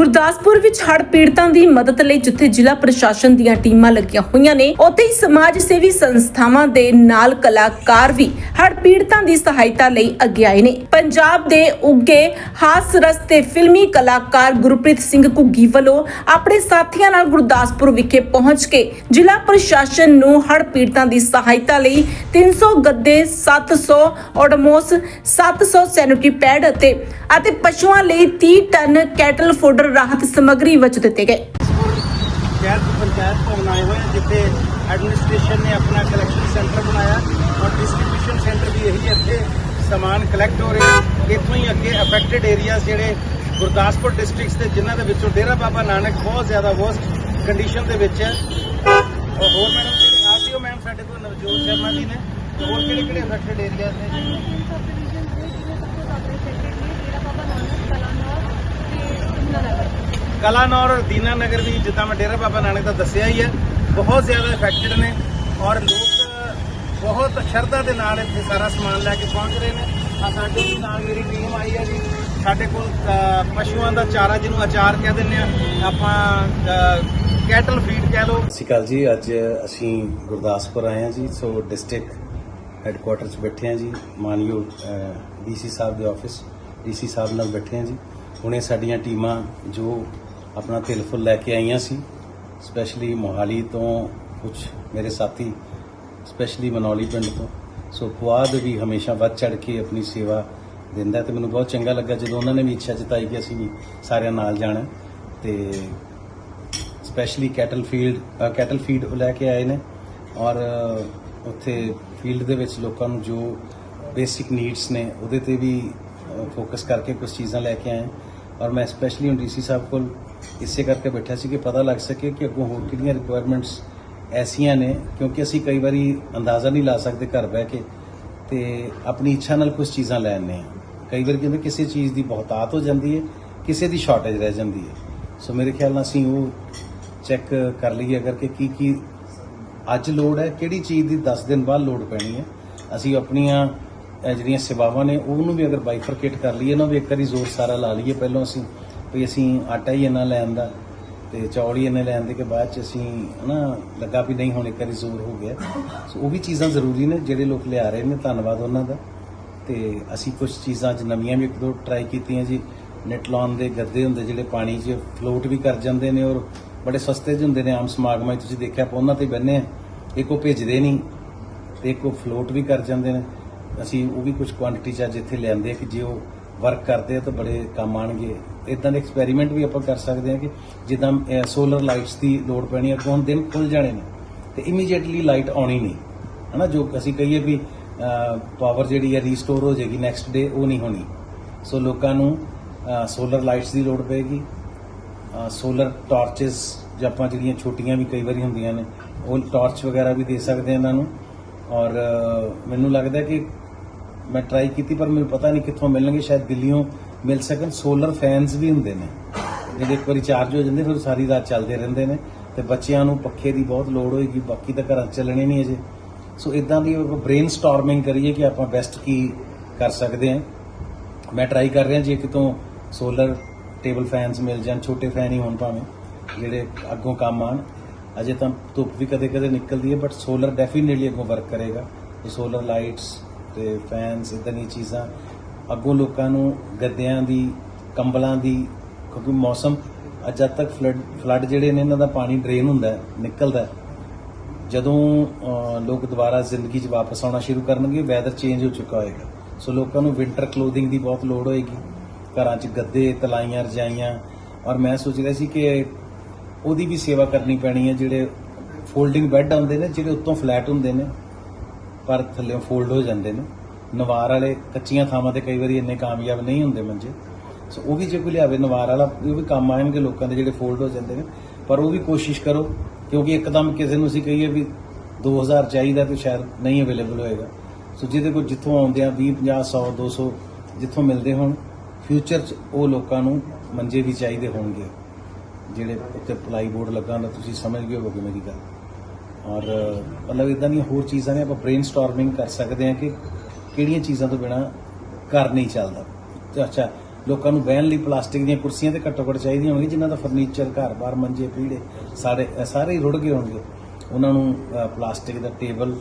ਗੁਰਦਾਸਪੁਰ ਵਿੱਚ ਹੜ੍ਹ ਪੀੜਤਾਂ ਦੀ ਮਦਦ ਲਈ ਜਿੱਥੇ ਜ਼ਿਲ੍ਹਾ ਪ੍ਰਸ਼ਾਸਨ ਦੀਆਂ ਟੀਮਾਂ ਲੱਗੀਆਂ ਹੋਈਆਂ ਨੇ, ਉੱਥੇ ਹੀ ਸਮਾਜ ਸੇਵੀ ਸੰਸਥਾਵਾਂ ਦੇ ਨਾਲ ਕਲਾਕਾਰ ਵੀ ਹੜ੍ਹ ਪੀੜਤਾਂ ਦੀ ਸਹਾਇਤਾ ਲਈ ਅੱਗੇ ਆਏ ਨੇ। ਪੰਜਾਬ ਦੇ ਉੱਗੇ ਹਾਸ ਤੇ ਫਿਲਮੀ ਕਲਾਕਾਰ ਗੁਰਪ੍ਰੀਤ ਸਿੰਘ ਘੁੱਗੀ ਵੱਲੋਂ ਆਪਣੇ ਸਾਥੀਆਂ ਨਾਲ ਗੁਰਦਾਸਪੁਰ ਵਿਖੇ ਪਹੁੰਚ ਕੇ ਜ਼ਿਲ੍ਹਾ ਪ੍ਰਸ਼ਾਸਨ ਨੂੰ ਹੜ੍ਹ ਪੀੜਤਾਂ ਦੀ ਸਹਾਇਤਾ ਲਈ 300 ਗੱਦੇ 700 ਓਡਮੋਸ 700 ਸੈਨਿਟਰੀ ਪੈਡ ਅਤੇ ਅਤੇ ਪਸ਼ੂਆਂ ਲਈ 30 ਟਨ ਕੈਟਲ ਫੋਡਰ ਰਾਹਤ ਸਮੱਗਰੀ ਵਿੱਚ ਦਿੱਤੇ ਗਏ। ਸ਼ਹਿਰ ਪੰਚਾਇਤ ਭਵਨ ਆਏ ਹੋਏ ਜਿੱਥੇ ਐਡਮਿਨਿਸਟ੍ਰੇਸ਼ਨ ਨੇ ਆਪਣਾ ਕਲੈਕਸ਼ਨ ਸੈਂਟਰ ਬਣਾਇਆ ਔਰ ਡਿਸਟ੍ਰੀਬਿਊਸ਼ਨ ਸੈਂਟਰ ਵੀ ਇਹੀ ਇੱਥੇ ਸਮਾਨ ਕਲੈਕਟ ਹੋ ਰਿਹਾ ਇੱਥੋਂ ਹੀ ਅੱਗੇ ਅਫੈਕਟਡ ਏਰੀਆਜ਼ ਜਿਹੜੇ ਗੁਰਦਾਸਪੁਰ ਡਿਸਟ੍ਰਿਕਟਸ ਦੇ, ਜਿਨ੍ਹਾਂ ਦੇ ਵਿੱਚੋਂ ਡੇਰਾ ਬਾਬਾ ਨਾਨਕ ਬਹੁਤ ਜ਼ਿਆਦਾ ਵਰਸਟ ਕੰਡੀਸ਼ਨ ਦੇ ਵਿੱਚ ਹੈ। ਔਰ ਹੋਰ ਮੈਡਮ ਜਿਹੜੇ ਆਰਟੀਓ ਮੈਮ ਸਾਡੇ ਕੋਲ ਨਵਜੋਤ ਸ਼ਰਮਾ ਜੀ ਨੇ, ਹੋਰ ਕਿਹੜੇ ਕਿਹੜੇ ਅਫੈਕਟਡ ਏਰੀਆਜ਼ ਨੇ ਕਲਾਨੌਰ ਔਰ ਦੀਨਾ ਨਗਰ ਵੀ ਜਿੱਦਾਂ ਮੈਂ ਡੇਰਾ ਬਾਬਾ ਨਾਨਕ ਦਾ ਦੱਸਿਆ ਹੀ ਹੈ, ਬਹੁਤ ਜ਼ਿਆਦਾ ਇਫੈਕਟਡ ਨੇ ਔਰ ਲੋਕ ਬਹੁਤ ਸ਼ਰਧਾ ਦੇ ਨਾਲ ਇੱਥੇ ਸਾਰਾ ਸਮਾਨ ਲੈ ਕੇ ਪਹੁੰਚ ਰਹੇ ਨੇ। ਆ ਸਾਡੇ ਨਾਲ ਮੇਰੀ ਟੀਮ ਆਈ ਹੈ ਜੀ। ਸਾਡੇ ਕੋਲ ਪਸ਼ੂਆਂ ਦਾ ਚਾਰਾ ਜਿਹਨੂੰ ਅਚਾਰ ਕਹਿ ਦਿੰਦੇ ਆ, ਆਪਾਂ ਕੈਟਲ ਫੀਡ ਕਹਿ ਲਓ। ਸਤਿ ਸ਼੍ਰੀ ਅਕਾਲ ਜੀ। ਅੱਜ ਅਸੀਂ ਗੁਰਦਾਸਪੁਰ ਆਏ ਹਾਂ ਜੀ। ਸੋ ਡਿਸਟ੍ਰਿਕਟ ਹੈੱਡਕੁਆਟਰ 'ਚ ਬੈਠੇ ਹਾਂ ਜੀ। ਮਾਨਯੋਗ ਡੀਸੀ ਸਾਹਿਬ ਦੇ ਆਫਿਸ ਡੀਸੀ ਸਾਹਿਬ ਨਾਲ ਬੈਠੇ ਹਾਂ ਜੀ। ਹੁਣੇ ਸਾਡੀਆਂ ਟੀਮਾਂ ਜੋ ਆਪਣਾ ਤਿਲ ਫੁੱਲ ਲੈ ਕੇ ਆਈਆਂ ਸੀ। ਸਪੈਸ਼ਲੀ ਮੋਹਾਲੀ ਤੋਂ ਕੁਝ ਮੇਰੇ ਸਾਥੀ ਸਪੈਸ਼ਲੀ ਮਨੌਲੀ ਪਿੰਡ ਤੋਂ। ਸੋ ਫੁਆਦ ਵੀ ਹਮੇਸ਼ਾ ਵੱਧ ਚੜ ਕੇ ਆਪਣੀ ਸੇਵਾ ਦਿੰਦਾ ਹੈ ਤੇ ਮੈਨੂੰ ਬਹੁਤ ਚੰਗਾ ਲੱਗਾ ਜਦੋਂ ਉਹਨਾਂ ਨੇ ਵੀ ਇੱਛਾ ਜਤਾਈ ਕਿ ਅਸੀਂ ਵੀ ਸਾਰਿਆਂ ਨਾਲ ਜਾਣਾ। ਤੇ specially cattle field cattle feed ਲੈ ਕੇ ਆਏ ਨੇ ਔਰ ਉੱਥੇ ਫੀਲਡ ਦੇ ਵਿੱਚ ਲੋਕਾਂ ਨੂੰ ਜੋ ਬੇਸਿਕ ਨੀਡਸ ਨੇ ਉਹਦੇ ਤੇ ਵੀ ਫੋਕਸ ਕਰਕੇ ਕੁਝ ਚੀਜ਼ਾਂ ਲੈ ਕੇ ਆਏ। ਔਰ ਮੈਂ ਸਪੈਸ਼ਲੀ ਹੁਣ ਡੀਸੀ ਸਾਹਿਬ ਕੋਲ ਇਸੇ ਕਰਕੇ ਬੈਠਾ ਸੀ ਕਿ ਪਤਾ ਲੱਗ ਸਕੇ ਕਿ ਅੱਗੋਂ ਹੋਰ ਕਿਹੜੀਆਂ ਰਿਕੁਆਇਰਮੈਂਟਸ ਐਸੀਆਂ ਨੇ, ਕਿਉਂਕਿ ਅਸੀਂ ਕਈ ਵਾਰੀ ਅੰਦਾਜ਼ਾ ਨਹੀਂ ਲਾ ਸਕਦੇ ਘਰ ਬਹਿ ਕੇ ਤੇ ਆਪਣੀ ਇੱਛਾ ਨਾਲ ਕੁਝ ਚੀਜ਼ਾਂ ਲੈਣੇ ਆਉਂਦੇ ਹਾਂ ਕਈ ਵਾਰ ਕਹਿੰਦੇ ਕਿਸੇ ਚੀਜ਼ ਦੀ ਬਹੁਤਾਤ ਹੋ ਜਾਂਦੀ ਹੈ, ਕਿਸੇ ਦੀ ਸ਼ਾਰਟੇਜ ਰਹਿ ਜਾਂਦੀ ਹੈ। ਸੋ ਮੇਰੇ ਖਿਆਲ ਨਾਲ ਅਸੀਂ ਉਹ ਚੈੱਕ ਕਰ ਲਈਏ ਅਗਰ ਕਿ ਕੀ ਕੀ ਅੱਜ ਲੋੜ ਹੈ, ਕਿਹੜੀ ਚੀਜ਼ ਦੀ 10 ਦਿਨ ਬਾਅਦ ਲੋੜ ਪੈਣੀ ਹੈ। ਅਸੀਂ ਆਪਣੀਆਂ ਜਿਹੜੀਆਂ ਸੇਵਾਵਾਂ ਨੇ, ਉਹਨੂੰ ਵੀ ਅਗਰ ਬਾਈਫਰਕੇਟ ਕਰ ਲਈਏ ਨਾ, ਵੀ ਇੱਕ ਵਾਰੀ ਜ਼ੋਰ ਸਾਰਾ ਲਾ ਲਈਏ। ਪਹਿਲਾਂ ਅਸੀਂ ਵੀ ਅਸੀਂ ਆਟਾ ਹੀ ਇੰਨਾ ਲੈਣ ਦਾ ਤੇ ਚੌਲ ਹੀ ਇੰਨੇ ਲੈਣ ਦੇ ਕਿ ਬਾਅਦ ਚ ਅਸੀਂ ਹਨਾ ਲੱਗਾ ਵੀ ਨਹੀਂ, ਹੁਣ ਇੱਕ ਵਾਰੀ ਜ਼ੋਰ ਹੋ ਗਿਆ। ਸੋ ਉਹ ਵੀ ਚੀਜ਼ਾਂ ਜ਼ਰੂਰੀ ਨੇ ਜਿਹੜੇ ਲੋਕ ਲਿਆ ਰਹੇ ਨੇ, ਧੰਨਵਾਦ ਉਹਨਾਂ ਦਾ। ਤੇ ਅਸੀਂ ਕੁਝ ਚੀਜ਼ਾਂ ਅੱਜ ਨਵੀਆਂ ਵੀ ਇੱਕ ਦੋ ਟਰਾਈ ਕੀਤੀਆਂ ਜੀ। ਨੈਟ ਲਾਉਣ ਦੇ ਗੱਦੇ ਹੁੰਦੇ ਜਿਹੜੇ ਪਾਣੀ 'ਚ ਫਲੋਟ ਵੀ ਕਰ ਜਾਂਦੇ ਨੇ ਔਰ ਬੜੇ ਸਸਤੇ ਜਿਹੇ ਹੁੰਦੇ ਨੇ ਆਮ ਸਮਾਗਮਾਂ 'ਚ ਤੁਸੀਂ ਦੇਖਿਆ ਆਪਾਂ ਉਹਨਾਂ ਤੇ ਬੰਨੇ ਆ ਇੱਕ ਉਹ ਭੇਜਦੇ ਨਹੀਂ ਤੇ ਇੱਕ ਉਹ ਫਲੋਟ ਵੀ ਕਰ ਜਾਂਦੇ ਨੇ। ਅਸੀਂ ਉਹ ਵੀ ਕੁਝ ਕੁਆਂਟੀਟੀ 'ਚ ਅੱਜ ਇੱਥੇ ਲਿਆਂਦੇ ਆ ਕਿ ਜੇ ਉਹ ਵਰਕ ਕਰਦੇ ਆ ਤਾਂ ਬੜੇ ਕੰਮ ਆਣਗੇ। ਇਦਾਂ ਦੇ ਐਕਸਪੈਰੀਮੈਂਟ ਵੀ ਆਪਾਂ ਕਰ ਸਕਦੇ ਹਾਂ ਕਿ ਜਿੱਦਾਂ ਸੋਲਰ ਲਾਈਟਸ ਦੀ ਲੋੜ ਪੈਣੀ ਹੈ ਅੱਗੋਂ ਹੁਣ ਦਿਨ ਖੁੱਲ ਜਾਣੇ ਨੇ ਤੇ ਇਮੀਡੀਏਟਲੀ ਲਾਈਟ ਆਉਣੀ ਨਹੀਂ। ਹਨਾ, ਜੋ ਅਸੀਂ ਕਹੀਏ ਵੀ ਪਾਵਰ ਜਿਹੜੀ ਹੈ ਰੀਸਟੋਰ ਹੋ ਜਾਏਗੀ ਨੈਕਸਟ ਡੇ ਉਹ ਨਹੀਂ ਹੋਣੀ। ਸੋ ਲੋਕਾਂ ਨੂੰ ਸੋਲਰ ਲਾਈਟਸ ਦੀ ਲੋੜ ਪਏਗੀ। ਸੋਲਰ ਟਾਰਚਸ ਜਾਂ ਆਪਾਂ ਜਿਹੜੀਆਂ ਛੋਟੀਆਂ ਵੀ ਕਈ ਵਾਰੀ ਹੁੰਦੀਆਂ ਨੇ, ਉਹ ਟਾਰਚ ਵਗੈਰਾ ਵੀ ਦੇ ਸਕਦੇ ਆ ਇਹਨਾਂ ਨੂੰ। ਔਰ ਮੈਨੂੰ ਲੱਗਦਾ ਕਿ ਮੈਂ ਟਰਾਈ ਕੀਤੀ, ਪਰ ਮੈਨੂੰ ਪਤਾ ਨਹੀਂ ਕਿੱਥੋਂ ਮਿਲਣਗੇ, ਸ਼ਾਇਦ ਦਿੱਲੀੋਂ ਮਿਲ ਸਕਣ। ਸੋਲਰ ਫੈਨਸ ਵੀ ਹੁੰਦੇ ਨੇ। ਜਿਹੜੇ ਇੱਕ ਵਾਰੀ ਚਾਰਜ ਹੋ ਜਾਂਦੇ, ਫਿਰ ਸਾਰੀ ਰਾਤ ਚੱਲਦੇ ਰਹਿੰਦੇ ਨੇ। ਤੇ ਬੱਚਿਆਂ ਨੂੰ ਪੱਖੇ ਦੀ ਬਹੁਤ ਲੋੜ ਹੋਏਗੀ, ਬਾਕੀ ਤਾਂ ਘਰਾਂ 'ਚ ਚੱਲਣੇ ਨਹੀਂ ਅਜੇ। ਸੋ ਇਦਾਂ ਦੀ ਬ੍ਰੇਨ ਸਟਾਰਮਿੰਗ ਕਰੀਏ ਕਿ ਆਪਾਂ ਬੈਸਟ ਕੀ ਕਰ ਸਕਦੇ ਹਾਂ। ਮੈਂ ਟਰਾਈ ਕਰ ਰਿਹਾ ਜੇ ਕਿਤੋਂ ਸੋਲਰ ਟੇਬਲ ਫੈਨਸ ਮਿਲ ਜਾਣ, ਛੋਟੇ ਫੈਨ ਹੀ ਹੋਣ ਭਾਵੇਂ, ਜਿਹੜੇ ਅੱਗੋਂ ਕੰਮ ਆਣ ਅਜੇ ਤਾਂ ਧੁੱਪ ਵੀ ਕਦੇ-ਕਦੇ ਨਿਕਲਦੀ ਹੈ ਬਟ ਸੋਲਰ ਡੈਫੀਨਿਟਲੀ ਅੱਗੋਂ ਵਰਕ ਕਰੇਗਾ। ਤੇ ਸੋਲਰ ਲਾਈਟਸ ਤੇ ਫੈਨਸ ਇਦਾਂ ਦੀਆਂ ਚੀਜ਼ਾਂ ਅੱਗੋਂ ਲੋਕਾਂ ਨੂੰ ਗੱਦਿਆਂ ਦੀ, ਕੰਬਲਾਂ ਦੀ, ਕਿਉਂਕਿ ਮੌਸਮ ਅੱਜ ਤੱਕ ਫਲੱਡ ਫਲੱਡ ਜਿਹੜੇ ਨੇ ਇਹਨਾਂ ਦਾ ਪਾਣੀ ਡਰੇਨ ਹੁੰਦਾ ਨਿਕਲਦਾ ਜਦੋਂ ਲੋਕ ਦੁਬਾਰਾ ਜ਼ਿੰਦਗੀ 'ਚ ਵਾਪਸ ਆਉਣਾ ਸ਼ੁਰੂ ਕਰਨਗੇ ਵੈਦਰ ਚੇਂਜ ਹੋ ਚੁੱਕਾ ਹੋਏਗਾ। ਸੋ ਲੋਕਾਂ ਨੂੰ ਵਿੰਟਰ ਕਲੋਥਿੰਗ ਦੀ ਬਹੁਤ ਲੋੜ ਹੋਏਗੀ। ਘਰਾਂ 'ਚ ਗੱਦੇ, ਤਲਾਈਆਂ, ਰਜਾਈਆਂ, ਔਰ ਮੈਂ ਸੋਚ ਰਿਹਾ ਸੀ ਕਿ ਉਹਦੀ ਵੀ ਸੇਵਾ ਕਰਨੀ ਪੈਣੀ ਹੈ, ਜਿਹੜੇ ਫੋਲਡਿੰਗ ਬੈੱਡ ਆਉਂਦੇ ਨੇ, ਜਿਹੜੇ ਉੱਤੋਂ ਫਲੈਟ ਹੁੰਦੇ ਨੇ ਪਰ ਥੱਲੇੋਂ ਫੋਲਡ ਹੋ ਜਾਂਦੇ ਨੇ। ਨਵਾਰ ਵਾਲੇ ਕੱਚੀਆਂ ਥਾਵਾਂ ਤੇ ਕਈ ਵਾਰੀ ਇੰਨੇ ਕਾਮਯਾਬ ਨਹੀਂ ਹੁੰਦੇ ਮੰਜੇ। ਸੋ ਉਹ ਵੀ ਜੇ ਕੋਈ ਲਿਆਵੇ, ਨਵਾਰ ਵਾਲਾ, ਉਹ ਵੀ ਕੰਮ ਆਣਗੇ ਲੋਕਾਂ ਦੇ ਜਿਹੜੇ ਫੋਲਡ ਹੋ ਜਾਂਦੇ ਨੇ। ਪਰ ਉਹ ਵੀ ਕੋਸ਼ਿਸ਼ ਕਰੋ, ਕਿਉਂਕਿ ਇੱਕਦਮ ਕਿਸੇ ਨੂੰ ਅਸੀਂ ਕਹੀਏ ਵੀ 2000 ਚਾਹੀਦਾ ਤੇ ਸ਼ਾਇਦ ਨਹੀਂ ਅਵੇਲੇਬਲ ਹੋਏਗਾ। ਸੋ ਜਿਹਦੇ ਕੋਲ ਜਿੱਥੋਂ ਆਉਂਦੇ ਆ 20 50 100 200 ਜਿੱਥੋਂ ਮਿਲਦੇ ਹੋਣ ਫਿਊਚਰ 'ਚ ਉਹ ਲੋਕਾਂ ਨੂੰ ਮੰਜੇ ਵੀ ਚਾਹੀਦੇ ਹੋਣਗੇ। ਜਿਹੜੇ ਉੱਤੇ ਪਲਾਈ ਬੋਰਡ ਲੱਗਾ ਹੁੰਦਾ ਤੁਸੀਂ ਸਮਝ ਗਏ ਹੋਵੋਗੇ ਮੇਰੀ ਗੱਲ। ਔਰ, ਮਤਲਬ ਇਦਾਂ ਦੀਆਂ ਹੋਰ ਚੀਜ਼ਾਂ ਨੇ ਆਪਾਂ ਬ੍ਰੇਨਸਟਾਰਮਿੰਗ ਕਰ ਸਕਦੇ ਹਾਂ ਕਿ ਕਿਹੜੀਆਂ ਚੀਜ਼ਾਂ ਤੋਂ ਬਿਨਾ ਘਰ ਨਹੀਂ ਚੱਲਦਾ। ਤੇ ਅੱਛਾ, ਲੋਕਾਂ ਨੂੰ ਬਹਿਣ ਲਈ ਪਲਾਸਟਿਕ ਦੀਆਂ ਕੁਰਸੀਆਂ ਤੇ ਘੱਟੋ ਘੱਟ ਚਾਹੀਦੀਆਂ ਹੋਣਗੀਆਂ ਜਿਨ੍ਹਾਂ ਦਾ ਫਰਨੀਚਰ ਘਰ-ਬਾਰ ਮੰਜੇ ਪੀੜੇ ਸਾਰੇ ਸਾਰੇ ਹੀ ਰੁੜ ਗਏ ਹੋਣਗੇ। ਉਹਨਾਂ ਨੂੰ ਪਲਾਸਟਿਕ ਦਾ ਟੇਬਲ,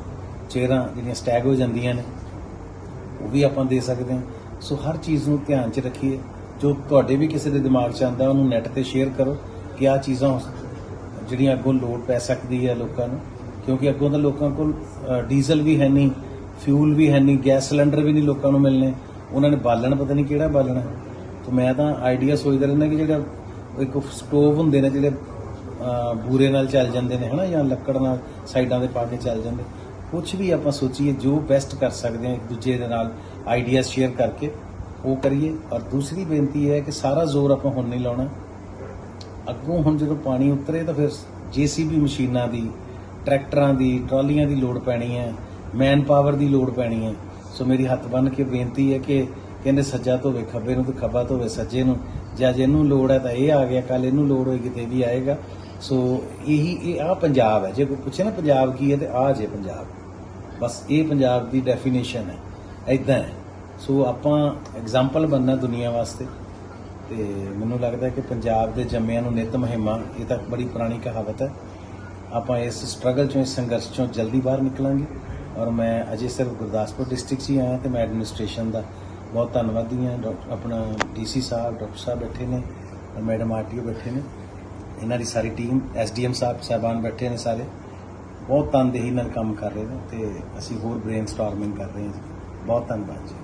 ਚੇਅਰਾਂ ਜਿਹੜੀਆਂ ਸਟੈਗ ਹੋ ਜਾਂਦੀਆਂ ਨੇ, ਉਹ ਵੀ ਆਪਾਂ ਦੇ ਸਕਦੇ ਹਾਂ। ਸੋ ਹਰ ਚੀਜ਼ ਨੂੰ ਧਿਆਨ 'ਚ ਰੱਖੀਏ। ਜੋ ਤੁਹਾਡੇ ਵੀ ਕਿਸੇ ਦੇ ਦਿਮਾਗ 'ਚ ਆਉਂਦਾ, ਉਹਨੂੰ ਨੈਟ ਤੇ ਸ਼ੇਅਰ ਕਰੋ ਕਿ ਆ ਚੀਜ਼ਾਂ ਹੋ ਜਿਹੜੀਆਂ ਅੱਗੋਂ ਲੋੜ ਪੈ ਸਕਦੀ ਹੈ ਲੋਕਾਂ ਨੂੰ, ਕਿਉਂਕਿ ਅੱਗੋਂ ਤਾਂ ਲੋਕਾਂ ਕੋਲ ਡੀਜ਼ਲ ਵੀ ਹੈ ਨਹੀਂ, ਫਿਊਲ ਵੀ ਹੈ ਨਹੀਂ, ਗੈਸ ਸਿਲੰਡਰ ਵੀ ਨਹੀਂ ਲੋਕਾਂ ਨੂੰ ਮਿਲਣੇ, ਉਹਨਾਂ ਨੇ ਬਾਲਣ, ਪਤਾ ਨਹੀਂ ਕਿਹੜਾ ਬਾਲਣਾ। ਤਾਂ ਮੈਂ ਤਾਂ ਆਈਡੀਆ ਸੋਚਦਾ ਰਹਿੰਦਾ ਕਿ ਜਿਹੜਾ ਇੱਕ ਸਟੋਵ ਹੁੰਦੇ ਨੇ ਜਿਹੜੇ ਬੂਰੇ ਨਾਲ ਚੱਲ ਜਾਂਦੇ ਨੇ, ਹਨਾ, ਜਾਂ ਲੱਕੜ ਨਾਲ ਸਾਈਡਾਂ ਦੇ ਪਾ ਕੇ ਚੱਲ ਜਾਂਦੇ ਕੁਝ ਵੀ ਆਪਾਂ ਸੋਚੀਏ, ਜੋ ਬੈਸਟ ਕਰ ਸਕਦੇ ਹਾਂ ਇੱਕ ਦੂਜੇ ਦੇ ਨਾਲ ਆਈਡੀਆ ਸ਼ੇਅਰ ਕਰਕੇ, ਉਹ ਕਰੀਏ। ਔਰ ਦੂਸਰੀ ਬੇਨਤੀ ਇਹ ਹੈ ਕਿ ਸਾਰਾ ਜ਼ੋਰ ਆਪਾਂ ਹੁਣ ਨਹੀਂ ਲਾਉਣਾ। ਅੱਗੋਂ ਹੁਣ ਜਦੋਂ ਪਾਣੀ ਉਤਰੇ ਤਾਂ ਫਿਰ ਜੀਸੀਬੀ ਮਸ਼ੀਨਾਂ ਦੀ, ਟਰੈਕਟਰਾਂ ਦੀ, ਟਰਾਲੀਆਂ ਦੀ ਲੋੜ ਪੈਣੀ ਹੈ ਮੈਨ ਪਾਵਰ ਦੀ ਲੋੜ ਪੈਣੀ ਹੈ। ਸੋ ਮੇਰੀ ਹੱਥ ਬੰਨ ਕੇ ਬੇਨਤੀ ਹੈ ਕਿ ਕਹਿੰਦੇ ਸੱਜਾ ਧੋਵੇ, ਖੱਬੇ ਨੂੰ ਤੇ ਖੱਬਾ ਧੋਵੇ, ਸੱਜੇ ਨੂੰ। ਜਾਂ ਜਿਹਨੂੰ ਲੋੜ ਹੈ ਤਾਂ ਇਹ ਆ ਗਿਆ ਕੱਲ ਇਹਨੂੰ ਲੋੜ ਹੋਏਗੀ ਤੇ ਇਹ ਵੀ ਆਏਗਾ। ਸੋ ਇਹੀ, ਇਹ ਆ ਪੰਜਾਬ ਹੈ। ਜੇ ਕੋਈ ਪੁੱਛੇ ਨਾ ਪੰਜਾਬ ਕੀ ਹੈ ਤੇ ਆ ਜੇ ਪੰਜਾਬ। ਬਸ ਇਹ ਪੰਜਾਬ ਦੀ ਡੈਫੀਨੇਸ਼ਨ ਹੈ। ਐਦਾਂ ਹੈ। ਸੋ ਆਪਾਂ ਐਗਜ਼ਾਮਪਲ ਬਣਨਾ ਦੁਨੀਆ ਵਾਸਤੇ। ਤੇ ਮੈਨੂੰ ਲੱਗਦਾ ਕਿ ਪੰਜਾਬ ਦੇ ਜੰਮਿਆਂ ਨੂੰ ਨਿਤ ਮਹਿਮਾ, ਇਹ ਤਾਂ ਬੜੀ ਪੁਰਾਣੀ ਕਹਾਵਤ ਹੈ। ਆਪਾਂ ਇਸ ਸਟਰਗਲ ਚੋਂ, ਇਸ ਸੰਘਰਸ਼ ਚੋਂ ਜਲਦੀ ਬਾਹਰ ਨਿਕਲਾਂਗੇ। ਔਰ ਮੈਂ ਅਜੇ ਸਿਰਫ ਗੁਰਦਾਸਪੁਰ ਡਿਸਟ੍ਰਿਕਟ 'ਚ ਹੀ ਆਇਆ ਤੇ ਮੈਂ ਐਡਮਿਨਿਸਟ੍ਰੇਸ਼ਨ ਦਾ ਬਹੁਤ ਧੰਨਵਾਦੀ ਹਾਂ। ਡਾਕ- ਆਪਣਾ ਡੀਸੀ ਸਾਹਿਬ, ਡਾਕਟਰ ਸਾਹਿਬ ਬੈਠੇ ਨੇ ਔਰ ਮੈਡਮ ਆਰਟੀਓ ਬੈਠੇ ਨੇ। ਇਹਨਾਂ ਦੀ ਸਾਰੀ ਟੀਮ ਐਸਡੀਐਮ ਸਾਹਿਬ ਸਾਹਿਬਾਨ ਬੈਠੇ ਨੇ ਸਾਰੇ। ਬਹੁਤ ਤਨਦੇਹੀ ਨਾਲ ਕੰਮ ਕਰ ਰਹੇ ਨੇ ਤੇ ਅਸੀਂ ਹੋਰ ਬ੍ਰੇਨਸਟਾਰਮਿੰਗ ਕਰ ਰਹੇ ਹਾਂ। ਜੀ ਬਹੁਤ ਧੰਨਵਾਦ ਜੀ।